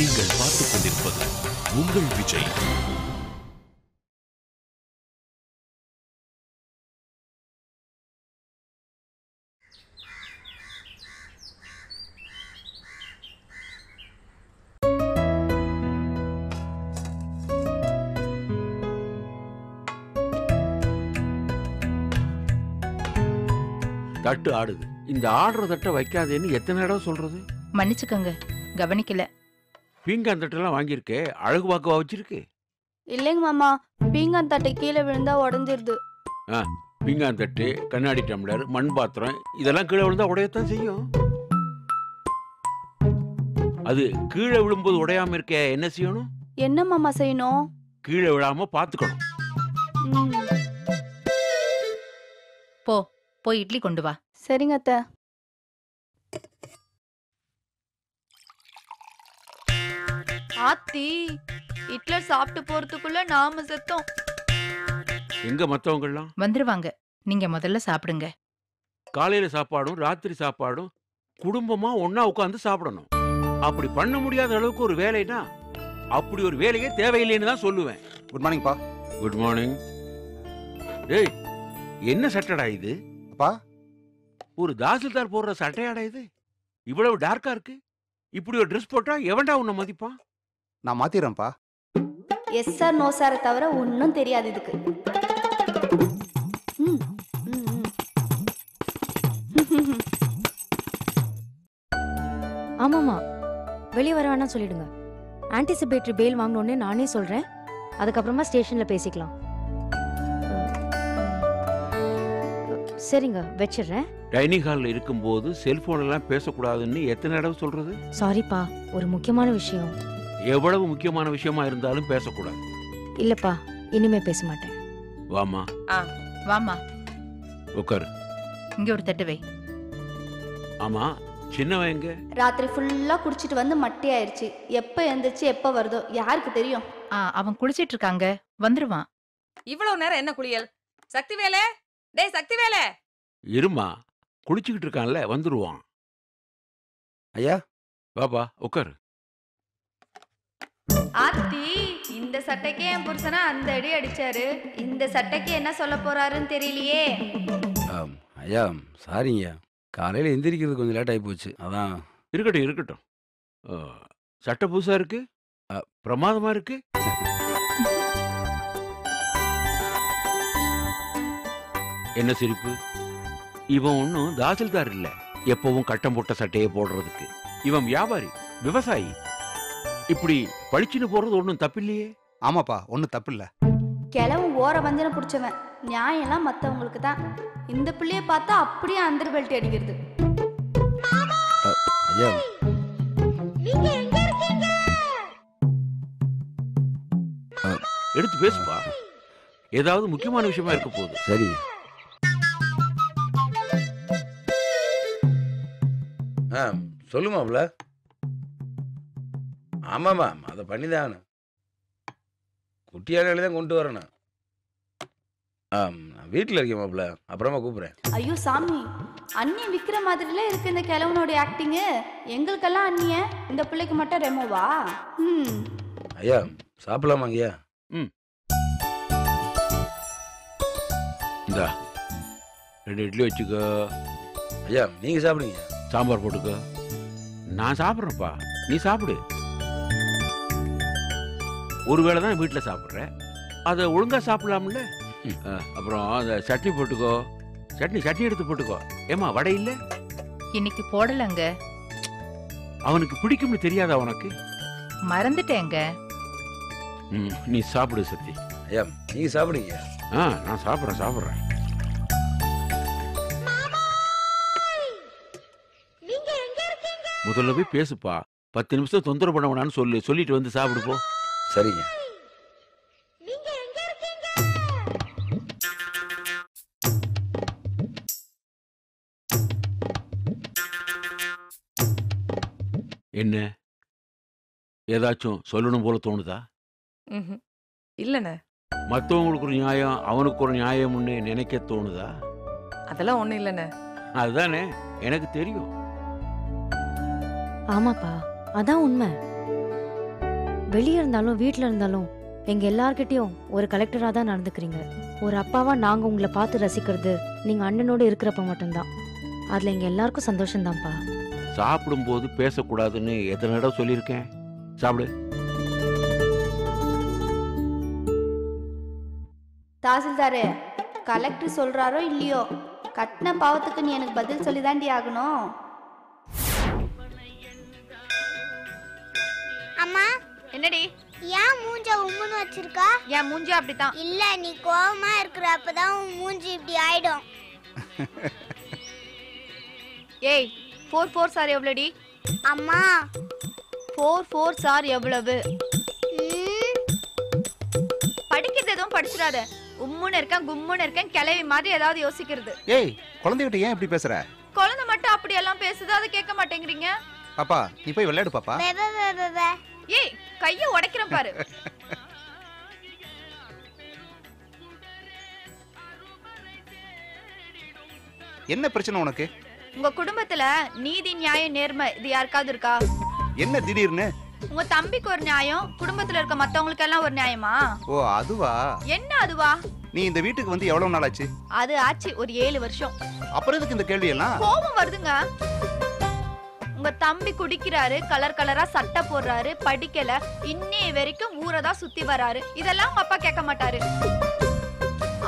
நீங்கள் பார்த்துக் கொண்டிருப்பது உங்கள் விஜய். தட்டு ஆடுது. இந்த ஆடுற தட்டை வைக்காதேன்னு எத்தனை தடவை சொல்றது? மன்னிச்சுக்கோங்க. கவனிக்கல. பீங்கான் தட்டெல்லாம் வாங்கியிருக்கே அழகு வாக்குவா வச்சிருக்கு? இல்லைங்க மாமா பீங்கான் தட்டை கீழே விழுந்தா உடஞ்சிருது. பீங்கான் தட்டு கண்ணாடி டம்ளர் மண் பாத்திரம் இதெல்லாம் கீழே விழுந்தா உடையத்தான் செய்யும். அது கீழே விழும்போது உடையாம இருக்க என்ன செய்யணும்? என்ன மாமா செய்யணும்? கீழே விழாம பாத்துக்கணும். ம், போய் இட்லி கொண்டு வா. சரிங்க அத்தை. ஆத்தி ஹிட்லர் சாப்பிட்டு போறதுக்குள்ள நாம செத்தோம். எங்க மத்தவங்கெல்லாம் வந்துருவாங்க. நீங்க முதல்ல சாப்பிடுங்க. காலையில சாப்பாடும் ராத்திரி சாப்பாடும் குடும்பமா ஒண்ணா உட்காந்து சாப்பிடணும். அப்படி பண்ண முடியாத அளவுக்கு ஒரு வேலைனா அப்படி ஒரு வேலையே தேவையில்லைன்னு தான் சொல்லுவேன். குட் மார்னிங்ப்பா குட் மார்னிங் டேய் என்ன சட்டடா இது? அப்பா ஒரு தாசில்தார் போடுற சட்டையாடா இது? இவ்வளவு டார்க்கா இருக்கு. இப்படி ஒரு ட்ரெஸ் போட்டா எவன்டா உன்னை மதிப்பான்? நான் மாத்திடுறேன்ப்பா எஸ் சார் நோ சாரை தவிர ஒன்றும் தெரியாது இதுக்கு. ம், ம், ம். ஆமாம்மா. வெளியே வர வேணாம் சொல்லிடுங்க. ஆன்டிசிபேட்டரி பெயில் வாங்கினோடனே நானே சொல்கிறேன் அதுக்கப்புறமா ஸ்டேஷனில் பேசிக்கலாம். சரிங்க வச்சிடுறேன். டைனிங் ஹாலில் இருக்கும்போது செல்போன் எல்லாம் பேசக்கூடாதுன்னு எத்தனை தடவை சொல்றது? சாரிப்பா ஒரு முக்கியமான விஷயம். எவ்வளவு முக்கியமான விஷயமா இருந்தாலும் பேசக்கூடாது. இல்லைப்பா இனிமே பேச மாட்டேன். வாமா வாமா உட்காரு இங்க ஒரு தட்டு வை. ஆமா சின்னவன் எங்க? ராத்திரி ஃபுல்லா குடிச்சிட்டு வந்து மட்டி ஆயிருச்சு. எப்ப எந்திரிச்சு எப்ப வருதோ யாருக்கு தெரியும்? ஆ அவன் குளிச்சிட்டு இருக்காங்க. வந்துருவான். இவ்வளவு நேரம் என்ன குளியல்? சக்தி வேலை? டேய் சக்தி வேலை? இருமா குளிச்சுக்கிட்டு இருக்கான்ல வந்துருவான். ஐயா பாப்பா உட்காரு ஆத்தி இந்த சட்டைக்கே என் புருஷனா அந்த அடி அடிச்சாரு. இந்த சட்டைக்கு என்ன சொல்ல போறாருன்னு தெரியலையே. ஆம், ஐயா சாரிங்க காலையில் எந்திரிக்கிறது கொஞ்சம் லேட் ஆகி போச்சு. அதான். இருக்கட்டும் இருக்கட்டும். ஆ, சட்டை புதுசா இருக்கு? ஆ, பிரமாதமா இருக்கு? என்ன சிரிப்பு? இவன் ஒன்றும் தாசில்தார் இல்ல. எப்பவும் கட்டம் போட்ட சட்டையை போடுறதுக்கு. இவன் வியாபாரி விவசாயி. இப்படி பளிச்சுன்னு போறது ஒன்றும் தப்பில்லையே? ஆமாப்பா ஒன்றும் தப்பு இல்லை கிழவன் ஓர வஞ்சனை பிடிச்சவன். நியாயம் எல்லாம் மத்தவங்களுக்கு தான். இந்த பிள்ளைய பார்த்தா அப்படியே அந்தர் பெல்ட் அடிக்கிறது. ஐயா. எடுத்து பேசுப்பா. ஏதாவது முக்கியமான விஷயமா இருக்க போகுது. சரிங்க ஆ சொல்லுமாப்ல ஆமாம்மா அதை பண்ணி தான் தான் கொண்டு வரணும். ஆ நான் வீட்டில் இருக்கேன் மாப்ள அப்புறமா கூப்பிட்றேன். ஐயோ சாமி. அண்ணி விக்கிற மாதிரில இருக்கு இந்த கிழவனோட ஆக்டிங்கு எங்களுக்கெல்லாம் அண்ணிய இந்த பிள்ளைக்கு மட்டும் ரெமோவா ம். ஐயா சாப்பிடலாமா ஐயா இந்தா ரெண்டு இட்லி வச்சுக்கோ. ஐயா நீங்கள் சாப்பிடுங்க. சாம்பார் போட்டுக்கோ. நான் சாப்பிட்றேன்ப்பா. நீ சாப்பிடு. ஒருவேளை தான் வீட்டில் சாப்பிட்றேன். அதை ஒழுங்கா சாப்பிடலாம்ல? அப்புறம் அந்த சட்னி போட்டுக்கோ. சட்னி சட்னி எடுத்து போட்டுக்கோ. ஏமா வடை இல்லை? இன்னைக்கு போடலங்க. அவனுக்கு பிடிக்கும்னு தெரியாதா உனக்கு? மறந்துட்டேங்க. ம், நீ சாப்பிடு சத்தி. ஐயா நீங்கள் சாப்பிடுங்க. ஆ நான் சாப்பிட்றேன் சாப்பிட்றேன். முதல்ல போய் பேசுப்பா. பத்து நிமிஷம் தொந்தரவு பண்ண வேணாம்னு சொல்லு. சொல்லிட்டு வந்து சாப்பிடு போ. சரிங்க. என்ன? ஏதாச்சும் சொல்லணும் போல தோணுதா. இல்லண்ணே. மற்றவங்களுக்கு ஒரு நியாயம் அவனுக்கு ஒரு நியாயம்னு நினைக்க தோணுதா? அதெல்லாம் ஒண்ணும் இல்லண்ணே. அதுதானே எனக்கு தெரியும். ஆமாப்பா அதான் உண்மை. வெளியே இருந்தாலும் வீட்டில் இருந்தாலும் எங்க எல்லார்கிட்டயும் ஒரு கலெக்டரா தான் நடந்துக்கிறீங்க. ஒரு அப்பாவா நாங்க உங்களை பார்த்து ரசிக்கிறது நீங்க அண்ணனோட இருக்கிறப்ப மட்டும்தான். அதுல எங்க எல்லாருக்கும் சந்தோஷம்தான்ப்பா. சாப்பிடும்போது பேசக்கூடாதுன்னு எத்தனை இடம் சொல்லியிருக்கேன்? சாப்பிடு. தாசில்தாரு கலெக்டர் சொல்றாரோ இல்லையோ? கட்டின பாவத்துக்கு நீ எனக்கு பதில் சொல்லி தாண்டி ஆகணும். அம்மா என்னடி? ஏன் மூஞ்ச உம்முன்னு வச்சிருக்கா? என் மூஞ்சி அப்படித்தான். இல்ல நீ கோவமா இருக்கிற அப்பதான் உன் மூஞ்சி இப்படி ஆயிடும். ஏய் ஃபோர் ஃபோர் சார் எவ்வளோடி? அம்மா. ஃபோர் ஃபோர் சார் எவ்வளவு? ம், படிக்கிறது எதுவும் படிச்சிடாத. உம்முன்னு இருக்கேன் கும்முன்னு இருக்கேன் கிளவி மாதிரி ஏதாவது யோசிக்கிறது. ஏய் குழந்தைகிட்ட ஏன் இப்படி பேசுற? குழந்தை மட்டும் அப்படி எல்லாம் பேசுது? அதை கேட்க மாட்டேங்கிறீங்க? பாப்பா நீ போய் விளையாடு பாப்பா. வெ, வெ, வெ, வெ, வெ. ஏய் கைய உடைக்கிறேன் பாரு. என்ன பிரச்சனை உனக்கு? உங்க குடும்பத்துல நீதி நியாயம் நேர்மை இது யாருக்காவது இருக்கா? என்ன திடீர்னு? உங்க தம்பிக்கு ஒரு நியாயம் குடும்பத்துல இருக்க மத்தவங்களுக்கு எல்லாம் ஒரு நியாயமா? ஓ அதுவா? என்ன அதுவா? நீ இந்த வீட்டுக்கு வந்து எவ்வளவு நாள் ஆச்சு அது ஆச்சு ஒரு ஏழு வருஷம். அப்புறம் எதுக்கு இந்த கேள்வி எல்லாம் கோபம் வருதுங்க. உங்க தம்பி குடிக்கிறாரு கலர் கலரா சட்டை போடுறாரு படிக்கல இன்னைய வரைக்கும் ஊரை தான் சுத்தி வராரு. இதெல்லாம் உங்க அப்பா கேட்க மாட்டாரு.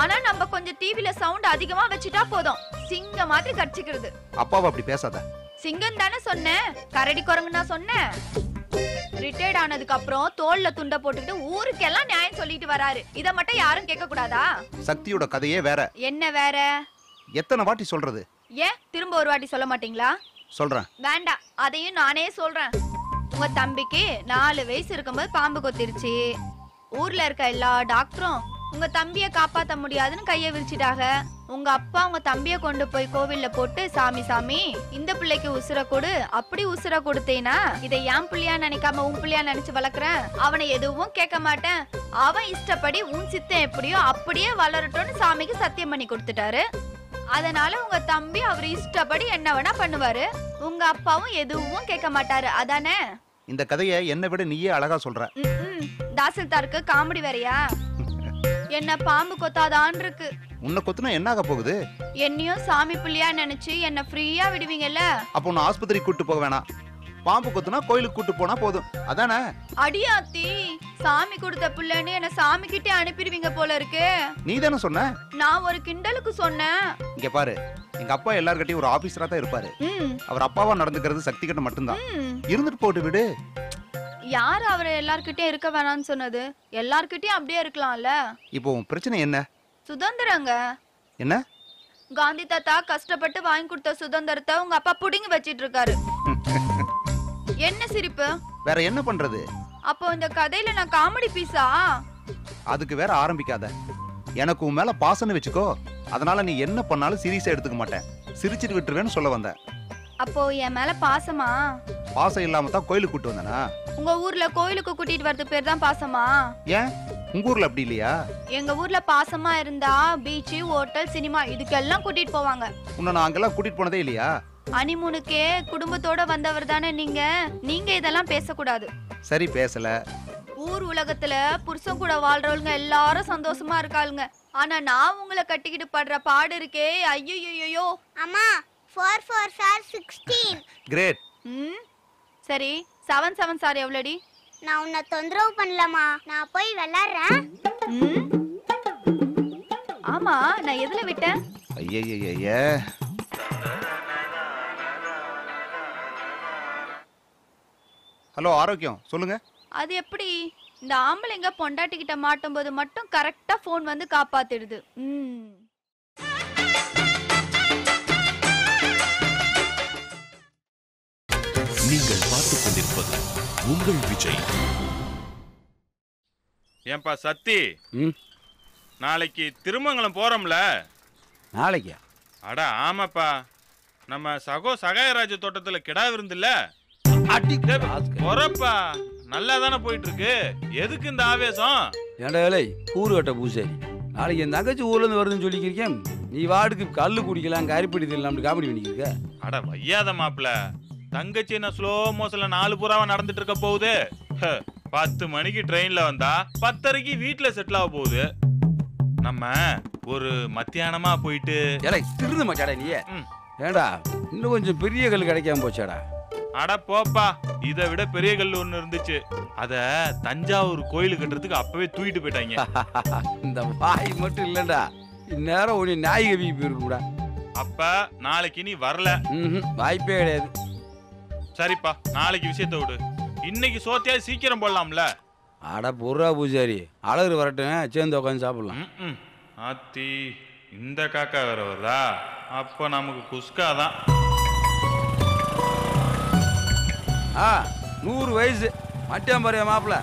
ஆனா நம்ம கொஞ்சம் டிவில சவுண்ட் அதிகமா வச்சுட்டா போதும். சிங்க மாதிரி கடிச்சுக்கிறது அப்பாவை அப்படி பேசாத. சிங்கம் தானே சொன்னேன் கரடி குரங்கு நான் சொன்னேன் ரிட்டையர்ட் ஆனதுக்கு அப்புறம் தோல்ல துண்ட போட்டுக்கிட்டு ஊருக்கெல்லாம் நியாயம் சொல்லிட்டு வராரு. இத மட்டும் யாரும் கேட்க கூடாதா சக்தியோட கதையே வேற. என்ன வேற? எத்தனை வாட்டி சொல்றது? ஏன்? திரும்ப ஒரு வாட்டி சொல்ல மாட்டீங்களா? சொல்றேன். வேண்டாம் அதையும் நானே சொல்றேன். உங்க தம்பிக்கு நாலு வயசு இருக்கும்போது பாம்பு கொத்திருச்சு. ஊர்ல இருக்க எல்லா டாக்டரும் உங்க தம்பிய காப்பாத்த முடியாதுன்னு கைய விரிச்சிட்டாங்க. உங்க அப்பா உங்க தம்பிய கொண்டு போய் கோவில்ல போட்டு சாமி சாமி இந்த பிள்ளைக்கு உசுர கொடு. அப்படி உசுர கொடுத்தேனா? இதை என் பிள்ளையா நினைக்காம உன் பிள்ளையா நினைச்சு வளர்க்குறேன்? அவனை எதுவும் கேட்க மாட்டேன். அவன் இஷ்டப்படி உன் சித்தம் எப்படியோ அப்படியே வளரட்டும்னு சாமிக்கு சத்தியம் பண்ணி கொடுத்துட்டாரு. அதனால உங்க தம்பி அவர் இஷ்டப்படி என்ன வேணா பண்ணுவாரு. உங்க அப்பாவும் எதுவும் கேட்க மாட்டாரு. அதானே? இந்த கதையை என்னை விட நீயே அழகா சொல்ற. தாசில்தாருக்கு காமெடி வேறயா? என்ன பாம்பு கொத்தாதான் இருக்கு உன்னை கொத்துனா என்ன ஆக போகுது? என்னையும் சாமி பிள்ளையா நினைச்சு என்ன ஃப்ரீயா விடுவீங்கல்ல? அப்போ உன்னை ஆஸ்பத்திரிக்கு கூட்டு போக வேணாம். பாம்பு கொத்துனா கோயிலுக்கு கூட்டு போனா போதும். அதானே? அடியாத்தி சாமி கொடுத்த பிள்ளைன்னு என்ன சாமி கிட்டே அனுப்பிடுவீங்க போல இருக்கு. நீ தானே சொன்ன? நான் ஒரு கிண்டலுக்கு சொன்னேன். இங்க பாரு எங்க அப்பா எல்லார்கிட்டயும் ஒரு ஆபீசரா தான் இருப்பாரு. ம், அவர் அப்பாவா நடந்துக்கிறது சக்தி கிட்ட மட்டும்தான். ம். இருந்துட்டு போட்டு விடு. யார் அவர் எல்லார்கிட்டயும் இருக்க வேணாம்னு சொன்னது? எல்லார்கிட்டயும் அப்படியே இருக்கலாம்ல. இப்போ உன் பிரச்சனை என்ன? சுதந்திரங்க. என்ன? காந்தி தாத்தா கஷ்டப்பட்டு வாங்கி கொடுத்த சுதந்திரத்தை உங்க அப்பா புடிங்கி வச்சிட்டு இருக்காரு. என்ன சிரிப்பு? வேற என்ன பண்றது? அப்போ இந்த கதையில நான் காமெடி பீஸா அதுக்கு வேற ஆரம்பிக்காத. எனக்கு உன் மேல பாசம்னு வச்சுக்கோ. அதனால நீ என்ன பண்ணாலும் சீரியஸா எடுத்துக்க மாட்டேன். சிரிச்சிட்டு விட்டுருவேன்னு சொல்ல வந்தேன். அப்போ என் மேல பாசமா? பாசம் இல்லாம தான் கோயிலுக்கு கூட்டு வந்தேனா? உங்க ஊர்ல கோயிலுக்கு கூட்டிட்டு வரது பேர் தான் பாசமா? ஏன்? உங்க ஊர்ல அப்படி இல்லையா? எங்க ஊர்ல பாசமா இருந்தா பீச் ஹோட்டல் சினிமா இதுக்கெல்லாம் கூட்டிட்டு போவாங்க. உன்னை நான் அங்கெல்லாம் கூட்டிட்டு போனதே இல்லையா? அனிமுனுக்கே குடும்பத்தோட வந்தவர் தானே நீங்க? நீங்க இதெல்லாம் பேசக்கூடாது. சரி பேசல. ஊர் உலகத்துல புருஷன் கூட வாழ்றவங்க எல்லாரும் சந்தோஷமா இருக்காளுங்க. ஆனா நான் உங்களை கட்டிக்கிட்டு படுற பாடு இருக்கே ஐயோ அம்மா four four sir sixteen great ம் சரி செவன் செவன் சார் எவ்வளோடி? நான் உன்னை தொந்தரவு பண்ணலமா நான் போய் விளையாடுறேன் ம். ஆமா நான் எதுல விட்டேன்? ஐயய்யய்ய ஹலோ ஆரோக்கியம் சொல்லுங்க. அது எப்படி? இந்த ஆம்பளைங்க பொண்டாட்டிக்கிட்ட மாட்டும்போது மட்டும் கரெக்டா ஃபோன் வந்து காப்பாத்திடுது. ம். நீங்கள் பார்த்துக் கொண்டிருப்பது உங்கள் விஜய். ஏன்பா சத்தி? ம். நாளைக்கு திருமங்கலம் போறோம்ல? நாளைக்கா? அட ஆமாப்பா. நம்ம சகோ சகாயராஜ தோட்டத்துல கிடா விருந்துல்ல? அடி டேய், ராஸ்கல். போறப்பா. நல்லா தானே போயிட்டு இருக்கு எதுக்கு இந்த ஆவேசம்? ஏன்டா வேலை கூறு கட்ட பூசாரி நாளைக்கு என் தங்கச்சி ஊர்ல இருந்து வருதுன்னு சொல்லிக்கிறேன் நீ வாடுக்கு கல்லு குடிக்கலாம் கறிப்பிடி திடலாம் காமெடி பண்ணிக்கிருக்க அட வையாத மாப்ள தங்கச்சி என்ன ஸ்லோ மோஷன்ல நாலு புறாவா நடந்துட்டு இருக்க போகுது பத்து மணிக்கு ட்ரெயின்ல வந்தா பத்தரைக்கு வீட்ல செட்டில் ஆக போகுது. நம்ம ஒரு மத்தியானமா போயிட்டு திருந்த மாச்சாடா நீ. ஏடா இன்னும் கொஞ்சம் பெரிய கல் கிடைக்காம போச்சாடா. அட போப்பா இதை விட பெரிய கல் ஒண்ணு இருந்துச்சு. அத தஞ்சாவூர் கோயில் கட்டுறதுக்கு அப்பவே தூக்கிட்டு போயிட்டாங்க. இந்த வாய் மட்டும் இல்லடா. இந்நேரம் உன்னை நாய் கவி போயிருக்கூடா அப்ப நாளைக்கு நீ வரல. வாய்ப்பே கிடையாது. சரிப்பா நாளைக்கு விஷயத்த விடு. இன்னைக்கு சோத்தியா சீக்கிரம் போடலாம்ல. அட பொருளா பூஜாரி அழகு வரட்டும் சேர்ந்து உட்காந்து சாப்பிடலாம். ஆத்தி இந்த காக்கா வேற வருதா? அப்ப நமக்கு குஸ்கா தான். ஆ நூறு வயசு. மட்டியம் பாரு மாப்பிள்ள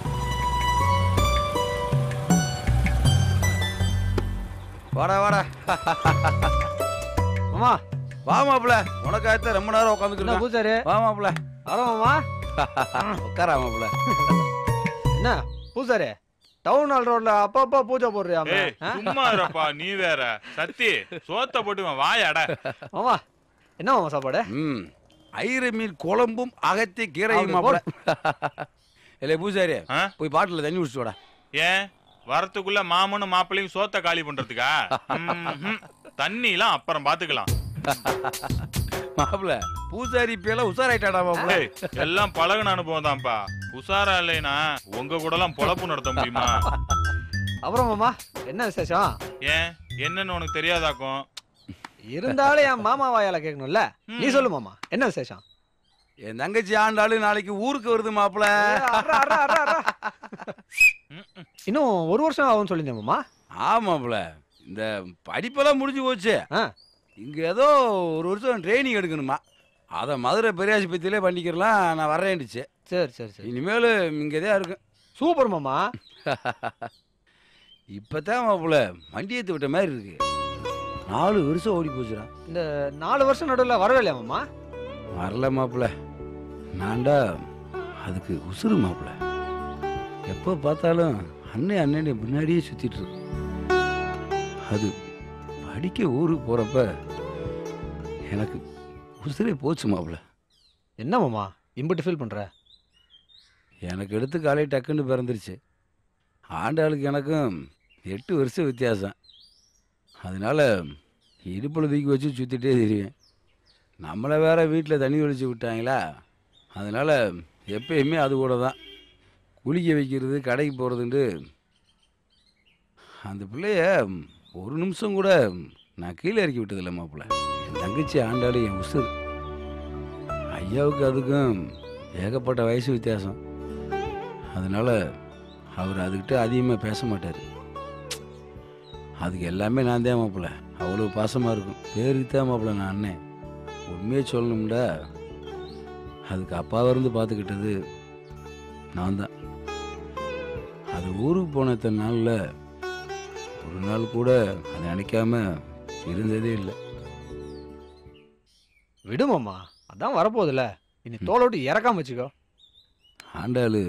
வாடா வாடா. மாமா. வா மாப்பிள்ள உனக்காகத்தான் ரொம்ப நேரம் என்ன உட்காந்துக்கிட்டு பூசாரி? வா மாப்பிள்ள வர மாமா. உட்காரா மாப்பிள்ள என்ன பூசாரி? டவுன் ஹால் ரோட்ல அப்பப்போ பூஜை போடுறியாம ஏய் சும்மா இருப்பா நீ வேற. சத்தி சோத்த போட்டு வாயாட. மாமா என்ன மாமா சாப்பாடு? ம். ஐர மீன் குழம்பும் அகத்தி கீரையும் இல்லை பூசாரி? போய் பாட்டில் தண்ணி குடிச்சிட்டு வாடா. ஏன்? வரத்துக்குள்ள மாமனும் மாப்பிள்ளையும் சோத்த காலி பண்றதுக்கா. தண்ணிலாம் அப்புறம் பாத்துக்கலாம். மாப்பிள்ள பூசாரி இப்பெல்லாம் உசாராயிட்டாடா மாப்பிள்ள. எல்லாம் பழகுன அனுபவம் தான்ப்பா. உசாரா இல்லைனா உங்க கூட எல்லாம் பொழப்பு நடத்த முடியுமா? அப்புறம் மாமா என்ன விசேஷம்? ஏன்? என்னன்னு உனக்கு தெரியாதாக்கும். இருந்தாலும் என் மாமா வாயால கேட்கணும்ல? நீ சொல்லு மாமா என்ன விசேஷம்? என் தங்கச்சி ஆண்டாளு நாளைக்கு ஊருக்கு வருது அர்ரா. இன்னும் ஒரு வருஷம் ஆகும்னு சொல்லியிருந்தேன் மாமா. ஆமாப்ல இந்த படிப்பெல்லாம் முடிஞ்சு போச்சு. இங்க ஏதோ ஒரு வருஷம் ட்ரைனிங் எடுக்கணுமா. அதை மதுரை பெரியாஸ்பத்திரியிலே பண்ணிக்கிறலாம் நான் வரேன்டுச்சு சரி சரி சரி. இனிமேல் இங்கே தான் இருக்கும் சூப்பர் மாமா. இப்போதான் மாப்பிள்ள வண்டியத்தை விட்ட மாதிரி இருக்கு. நாலு வருஷம் ஓடி போச்சுடா. இந்த நாலு வருஷம் நடுவில் வரவே இல்லையா மாமா? வரல மாப்பிள்ள. நான்டா அதுக்கு உசுறு மாப்பிள்ள. எப்போ பார்த்தாலும் அண்ணே அண்ணனே முன்னாடியே சுத்திட்டு இருக்கு. அது படிக்க ஊருக்கு போறப்ப எனக்கு உசுரே போச்சு மாப்பிள்ள. என்ன மாமா? இம்புட்டு ஃபீல் பண்ற? எனக்கு எடுத்து காலை டக்குன்னு பிறந்துருச்சு. ஆண்டாளுக்கு எனக்கும் எட்டு வருஷம் வித்தியாசம். அதனால இடுப்பில் தூக்கி வச்சு சுற்றிட்டே தெரியும் நம்மளை வேறு வீட்டில் தண்ணி ஒழிச்சு விட்டாங்களா? அதனால் எப்பயுமே அது கூட தான் குளிக்க வைக்கிறது கடைக்கு போகிறதுண்டு அந்த பிள்ளைய ஒரு நிமிஷம் கூட நான் கீழே இறக்கி விட்டதில்லை மாப்பிள்ள. என் தங்கச்சி ஆண்டாலும் என் உசு ஐயாவுக்கு அதுக்கும் ஏகப்பட்ட வயசு வித்தியாசம். அதனால் அவர் அதுக்கிட்ட அதிகமாக பேச மாட்டார். அதுக்கு எல்லாமே நான் தான் மாப்பிள்ள. அவ்வளோ பாசமாக இருக்கும். பேருக்கு தான் மாப்பிள்ள நான் அண்ணன் உண்மையை சொல்லணும்டா. அதுக்கு அப்பாவை இருந்து பார்த்துக்கிட்டது நான் தான். அது ஊருக்கு போன இத்தனை நாளில் ஒரு நாள் கூட அதை நினைக்காம இருந்ததே இல்லை. விடு மாமா அதான் வரப்போகுதுல்ல. இனி தோலோட்டு இறக்காம வச்சுக்கோ. ஆண்டாளு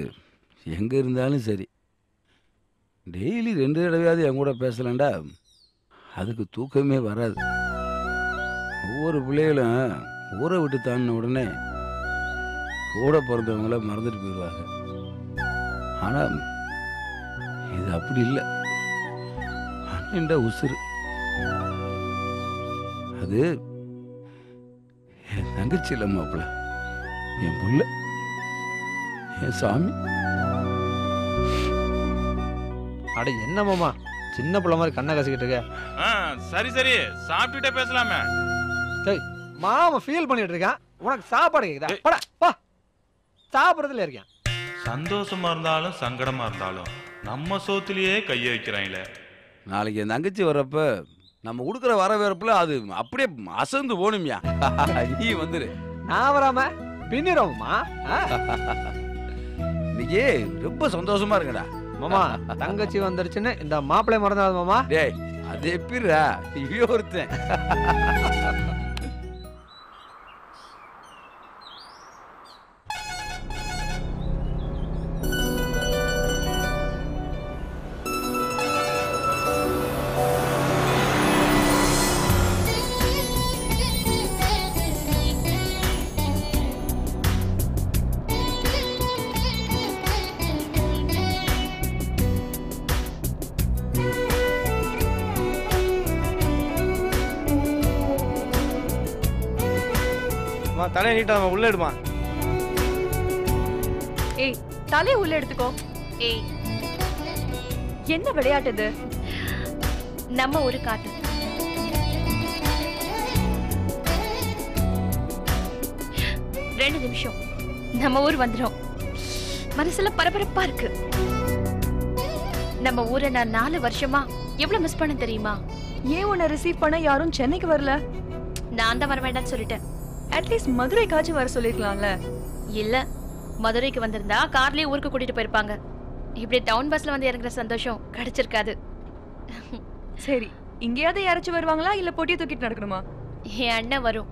எங்கே இருந்தாலும் சரி. டெய்லி ரெண்டு தடவையாவது என் கூட பேசலண்டா. அதுக்கு தூக்கமே வராது. ஒவ்வொரு பிள்ளைகளும் ஊரை விட்டு தாண்டின உடனே கூட பிறந்தவங்கள மறந்துட்டு போயிடுவாங்க. ஆனால் இது அப்படி இல்லை. அண்ணன்டா உசுறு. அது என் தங்கச்சி இல்லை மாப்பிள்ள என் புள்ள. என் சாமி. அட என்ன மாமா? சின்ன பிள்ளை மாதிரி கண்ணை கசிக்கிட்டு இருக்க. ஆ, சரி சரி. சாப்பிட்டுட்டே பேசலாமே. டேய் மாமா ஃபீல் பண்ணிட்டு இருக்கான். உனக்கு சாப்பாடு கேக்குதா? போடா வா சாப்பிட்றதுல இருக்கேன். சந்தோஷமா இருந்தாலும் சங்கடமா இருந்தாலும் நம்ம சோத்துலயே கைய வைக்கிறாங்களே. நாளைக்கு என் தங்கச்சி வர்றப்ப நம்ம கொடுக்குற வரவேற்புல அது அப்படியே அசந்து போகணும்யா நீ வந்துரு. நான் வராம பின்னிரோமா இன்னைக்கு ரொம்ப சந்தோஷமா இருக்குடா. மாமா தங்கச்சி வந்துருச்சுன்னு இந்த மாப்பிள்ளை மறந்தாது மாமா. டேய் அது எப்படிரா இவ்வளோ ஒருத்தன். நீட்டாமா உள்ள எடுமா ஏய் தலையை உள்ள எடுத்துக்கோ. ஏய். என்ன விளையாட்டு இது? நம்ம ஒரு காட்டு. ரெண்டு நிமிஷம். நம்ம ஊர் வந்துடும் மனசுல பரபரப்பா இருக்கு. நம்ம ஊரை நான் நாலு வருஷமா எவ்வளவு மிஸ் பண்ண தெரியுமா? ஏன் உன்னை ரிசீவ் பண்ண யாரும் சென்னைக்கு வரல? நான் தான் வர வேண்டாம்னு சொல்லிட்டேன். அட்லீஸ்ட் மதுரைக்காச்சும் வர சொல்லிருக்கலாம்ல. இல்ல. மதுரைக்கு வந்திருந்தா கார்லயே ஊருக்கு கூட்டிட்டு போயிருப்பாங்க. இப்படி டவுன் பஸ்ல வந்து இறங்குற சந்தோஷம் கிடைச்சிருக்காது. சரி இங்கேயாவது யாராச்சும் வருவாங்களா? இல்ல பொட்டியை தூக்கிட்டு நடக்கணுமா? என் அண்ணன் வரும்.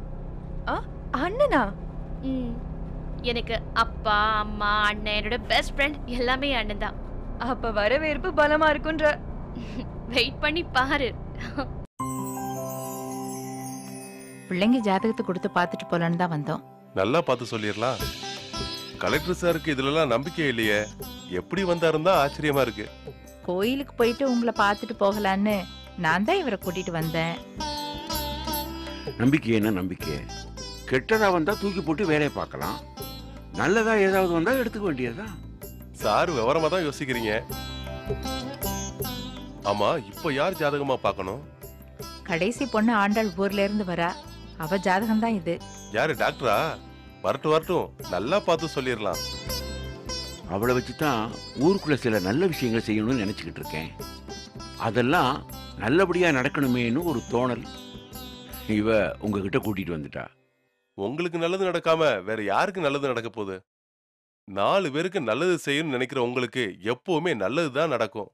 அண்ணனா? ம். எனக்கு அப்பா அம்மா அண்ணன் என்னோட பெஸ்ட் ஃப்ரெண்ட் எல்லாமே அண்ணன் தான். அப்ப வரவேற்பு பலமா இருக்குன்ற. வெயிட் பண்ணி பாரு. பிள்ளைங்க ஜாதகத்தை கொடுத்து பார்த்துட்டு போலான்னு தான் வந்தோம். நல்லா பார்த்து சொல்லிடலாம். கலெக்டர் சாருக்கு இதுலலாம் நம்பிக்கை இல்லையே. எப்படி வந்தாருன்னு தான் ஆச்சரியமா இருக்கு. கோயிலுக்கு போயிட்டு உங்களை பார்த்துட்டு போகலான்னு நான் தான் இவரை கூட்டிட்டு வந்தேன். நம்பிக்கை என்ன நம்பிக்கை? கெட்டதா வந்தா தூக்கி போட்டு வேலையை பார்க்கலாம். நல்லதா ஏதாவது வந்தா எடுத்துக்க வேண்டியதுதான் சார் விவரமா தான் யோசிக்கிறீங்க. ஆமா இப்போ யார் ஜாதகமா பார்க்கணும்? கடைசி பொண்ணு ஆண்டாள் ஊர்ல இருந்து வரா. அவ ஜாதகம் தான் இது. யாரு டாக்டரா? வரட்டும் வரட்டும். நல்லா பார்த்து சொல்லிடலாம். அவளை வச்சு தான் ஊருக்குள்ள சில நல்ல விஷயங்கள் செய்யணும்னு நினைச்சுக்கிட்டு இருக்கேன். அதெல்லாம் நல்லபடியா நடக்கணுமேன்னு ஒரு தோணல். இவ உங்ககிட்ட கூட்டிட்டு வந்துட்டா. உங்களுக்கு நல்லது நடக்காம வேற யாருக்கு நல்லது நடக்க போகுது? நாலு பேருக்கு நல்லது செய்யணும்னு நினைக்கிற உங்களுக்கு எப்பவுமே நல்லது தான் நடக்கும்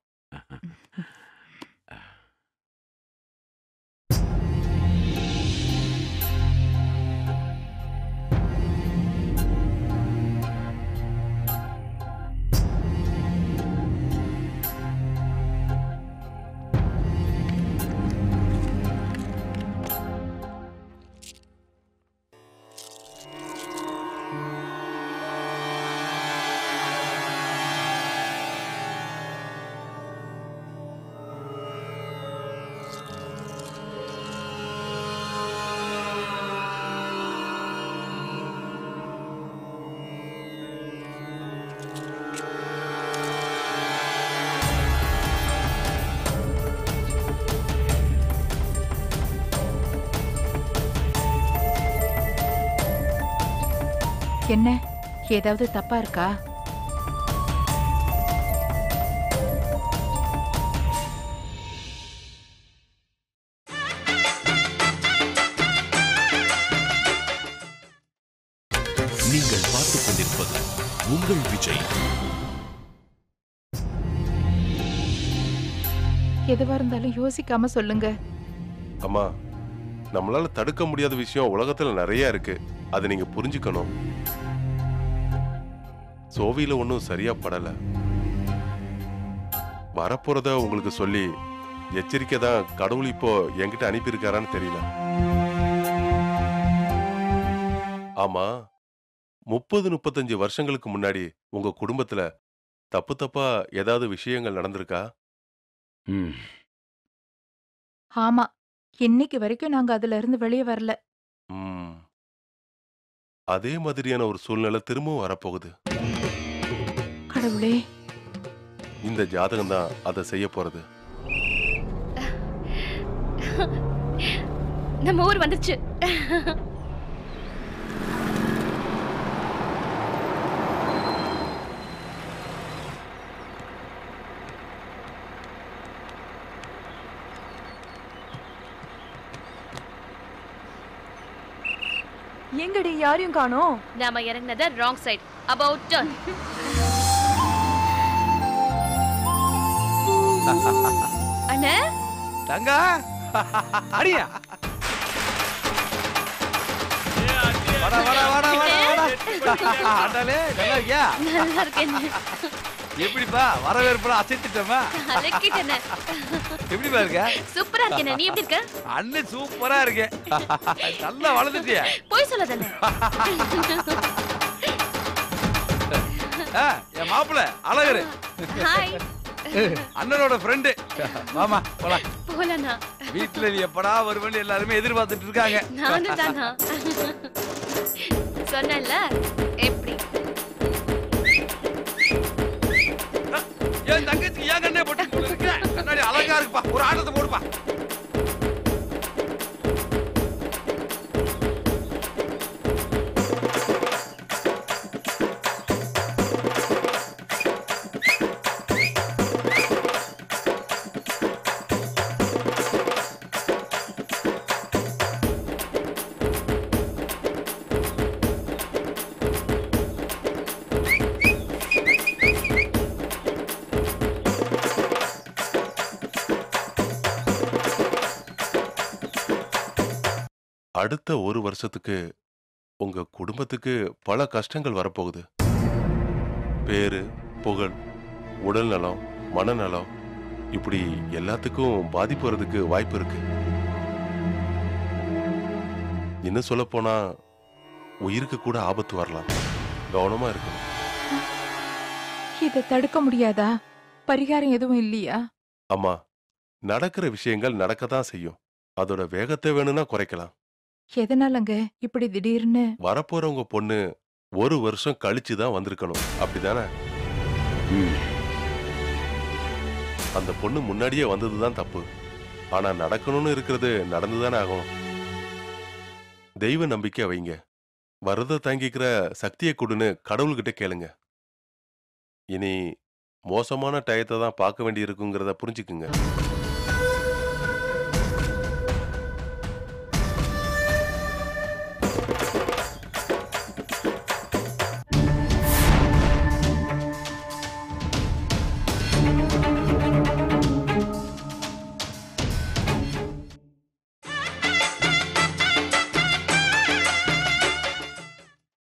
என்ன? ஏதாவது தப்பா இருக்கா? நீங்கள் பார்த்துக் கொண்டிருப்பது உங்கள் விஜய். எதுவா இருந்தாலும் யோசிக்காம சொல்லுங்க. அம்மா நம்மளால தடுக்க முடியாத விஷயம் உலகத்துல நிறைய இருக்கு. அதை நீங்க புரிஞ்சுக்கணும். சோவியில ஒன்றும் சரியா படல. வரப்போறத உங்களுக்கு சொல்லி எச்சரிக்கை தான் கடவுள் இப்போ என்கிட்ட அனுப்பியிருக்காரான்னு தெரியல. ஆமா முப்பது முப்பத்தஞ்சு வருஷங்களுக்கு முன்னாடி உங்க குடும்பத்துல தப்பு தப்பா ஏதாவது விஷயங்கள் நடந்திருக்கா? ஆமா இன்னைக்கு வரைக்கும் நாங்க அதுல இருந்து வெளியே வரல. ம். அதே மாதிரியான ஒரு சூழ்நிலை திரும்பவும் வரப்போகுது. கடவுளே. இந்த ஜாதகம் தான் அதை செய்ய போறது. நம்ம ஊர் வந்துச்சு எங்கடி யாரையும் காணோம்? நாம இறங்குனது ராங் சைடு அபவுட் டர்ன் அண்ணே? தங்கா. அடியா. வாடா வாடா வாடா வாடா வாடா. ஆண்டாளே நல்லா இருக்கியா? நல்லா இருக்கேன் எப்படிப்பா? வரவேற்புலாம் அசைத்துட்டோமா? அலக்கிட்டேனே எப்படிப்பா இருக்க? சூப்பரா இருக்கேனே நீ எப்படி இருக்க? அண்ணன் சூப்பரா இருக்கு நல்லா வளர்ந்துட்டிய. போய் சொல்லாதண்ணே என் மாப்பிள்ள அழகரு. ஹாய். அண்ணனோட ஃப்ரெண்டு மாமா போலாம். போலண்ணா. வீட்டுல நீ எப்படா வருவேன்னு எல்லாருமே எதிர்பார்த்துட்டு இருக்காங்க. நானும் தானா சொன்னேன்ல எப்படி? என் தங்கச்சிக்கு ஏன் கண்ணே போட்டு அழகா இருக்குப்பா ஒரு ஆட்டத்தை போடுப்பா. அடுத்த ஒரு வருஷத்துக்கு உங்க குடும்பத்துக்கு பல கஷ்டங்கள் வரப்போகுது. பேரு புகழ் உடல் நலம் மனநலம் இப்படி எல்லாத்துக்கும் பாதிப்பு வர்றதுக்கு வாய்ப்பு இருக்கு. இன்னும் சொல்ல போனா உயிருக்கு கூட ஆபத்து வரலாம். கவனமா இருக்கணும். இதை தடுக்க முடியாதா? பரிகாரம் எதுவும் இல்லையா? அம்மா நடக்கிற விஷயங்கள் நடக்கத்தான் செய்யும். அதோட வேகத்தை வேணும்னா குறைக்கலாம். எதனாலங்க இப்படி திடீர்னு? வரப்போறவங்க பொண்ணு ஒரு வருஷம் கழிச்சு தான் வந்திருக்கணும். அப்படிதானே? அந்த பொண்ணு முன்னாடியே வந்ததுதான் தப்பு. ஆனா நடக்கணும்னு இருக்கிறது நடந்துதானே ஆகும் தெய்வ நம்பிக்கை வைங்க. வரத தாங்கிக்கிற சக்தியை கொடுன்னு கடவுள்கிட்ட கேளுங்க. இனி மோசமான டயத்தை தான் பார்க்க வேண்டி இருக்குங்கிறத புரிஞ்சுக்குங்க.